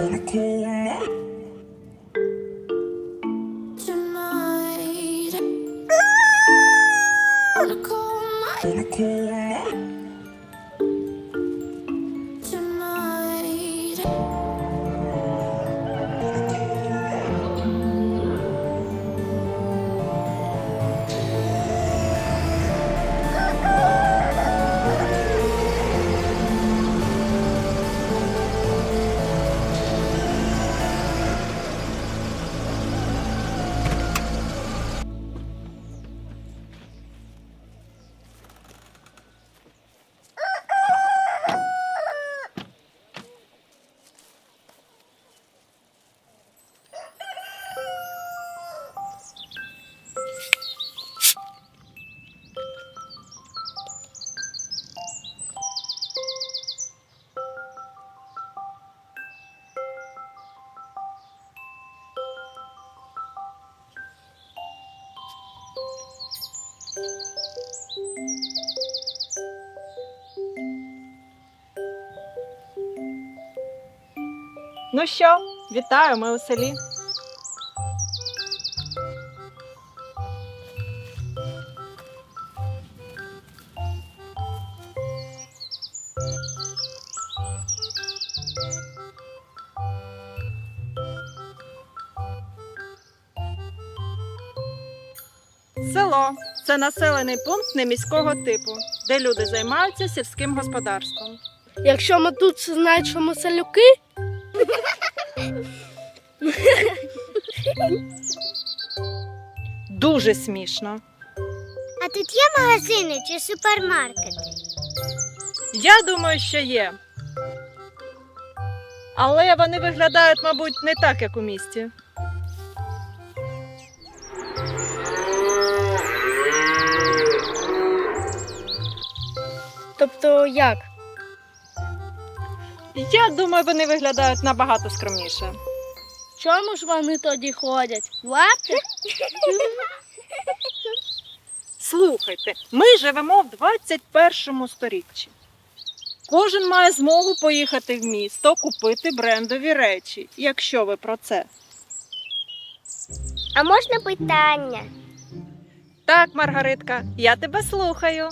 I can't. Ну що, вітаю, ми у селі. Село це населений пункт неміського типу, де люди займаються сільським господарством. Якщо ми тут знають, селюки, Дуже смішно. А тут є магазини чи супермаркети? Я думаю, що є. Але вони виглядають, мабуть, не так, як у місті. Тобто як? Я думаю, вони виглядають набагато скромніше. Чому ж вони тоді ходять? Лапки? Слухайте, ми живемо в 21 сторіччі. Кожен має змогу поїхати в місто, купити брендові речі, якщо ви про це. А можна питання? Так, Маргаритка, я тебе слухаю.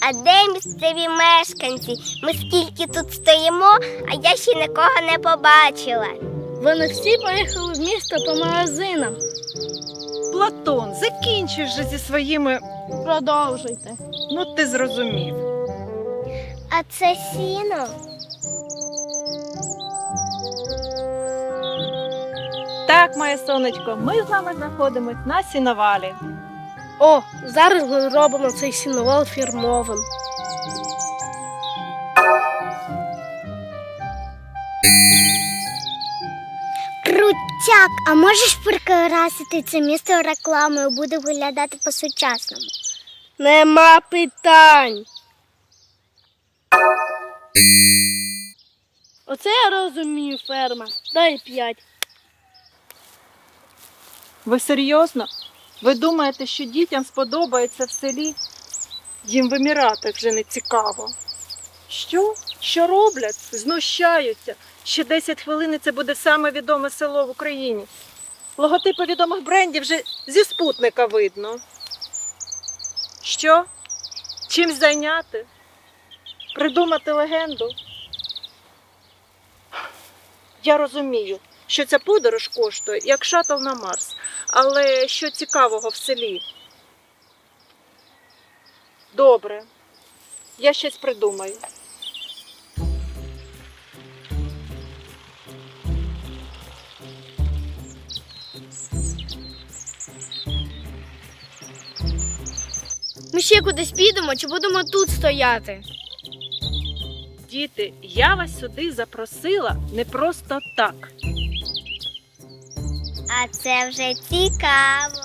А де місцеві мешканці? Ми скільки тут стоїмо, а я ще нікого не побачила. Вони всі поїхали в місто по магазинам. Платон, закінчуй вже зі своїми. Продовжуйте. Ну, ти зрозумів. А це сіно? Так, моє сонечко, ми з вами знаходимось на сіновалі. О, зараз ми робимо цей сіновал фірмовим. Крутяк, а можеш прикрасити це місто рекламою, буде виглядати по-сучасному. Нема питань. Оце я розумію, ферма. Дай п'ять. Ви серйозно? Ви думаєте, що дітям сподобається в селі? Їм вимирати вже не цікаво. Що? Що роблять? Знущаються. Ще 10 хвилин і це буде саме відоме село в Україні. Логотипи відомих брендів вже зі спутника видно. Що? Чимсь зайняти? Придумати легенду? Я розумію, що ця подорож коштує як шатл на Марс. Але що цікавого в селі? Добре. Я щось придумаю. Ми ще кудись підемо чи будемо тут стояти? Діти, я вас сюди запросила не просто так. Це вже цікаво.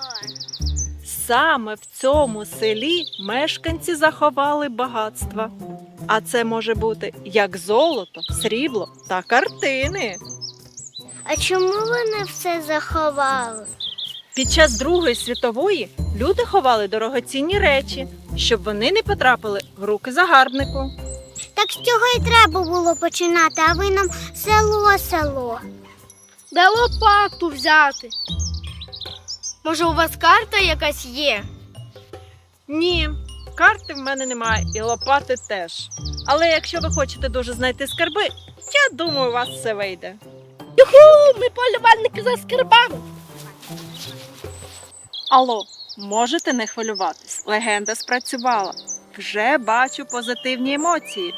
Саме в цьому селі мешканці заховали багатства. А це може бути як золото, срібло та картини. А чому вони все заховали? Під час Другої світової люди ховали дорогоцінні речі, щоб вони не потрапили в руки загарбнику. Так з цього і треба було починати, а ви нам село село. Де лопату взяти? Може, у вас карта якась є? Ні, карти в мене немає і лопати теж. Але якщо ви хочете дуже знайти скарби, я думаю, у вас все вийде. Юху, ми полюбальники за скарбами. Алло, можете не хвилюватись. Легенда спрацювала. Вже бачу позитивні емоції.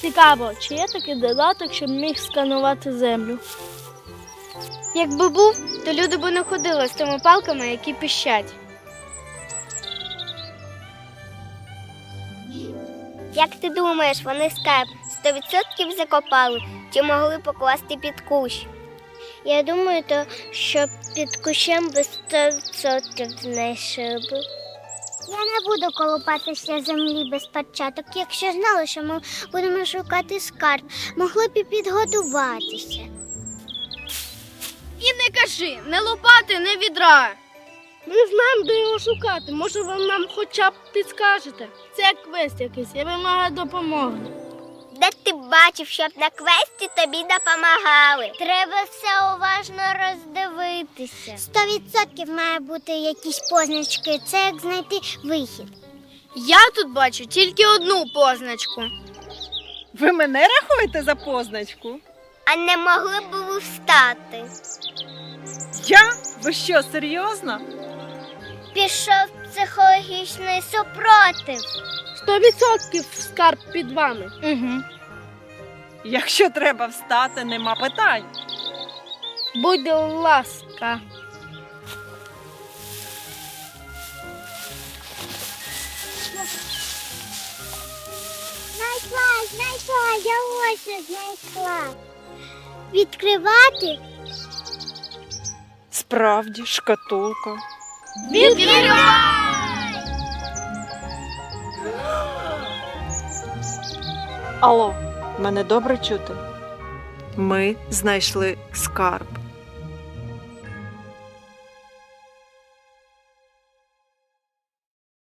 Цікаво, чи є такий додаток, щоб міг сканувати землю? Якби був, то люди б не ходили з тими палками, які піщать. Як ти думаєш, вони скарб 100% закопали чи могли покласти під кущ? Я думаю, то що під кущем би 100% знайшли б. Я не буду колупатися землі без початок. Якщо знала, що ми будемо шукати скарб, могли б і підготуватися. І не кажи, не лопати, не відра. Ми знаємо, де його шукати. Може, ви нам хоча б підскажете. Це квест якийсь, я вимагаю допомоги. Де ти бачив, щоб на квесті тобі допомагали? Треба все уважно роздивитися. Сто відсотків має бути якісь позначки. Це як знайти вихід. Я тут бачу тільки одну позначку. Ви мене рахуєте за позначку? А не могли б ви встати? Я? Ви що, серйозно? Пішов психологічний супротив. Сто відсотків скарб під вами. Угу. Якщо треба встати, нема питань. Будь ласка. Знайшла, знайшла, я ось знайшла. Відкривати? Справді, шкатулка. Відкривай! Алло, мене добре чути. Ми знайшли скарб.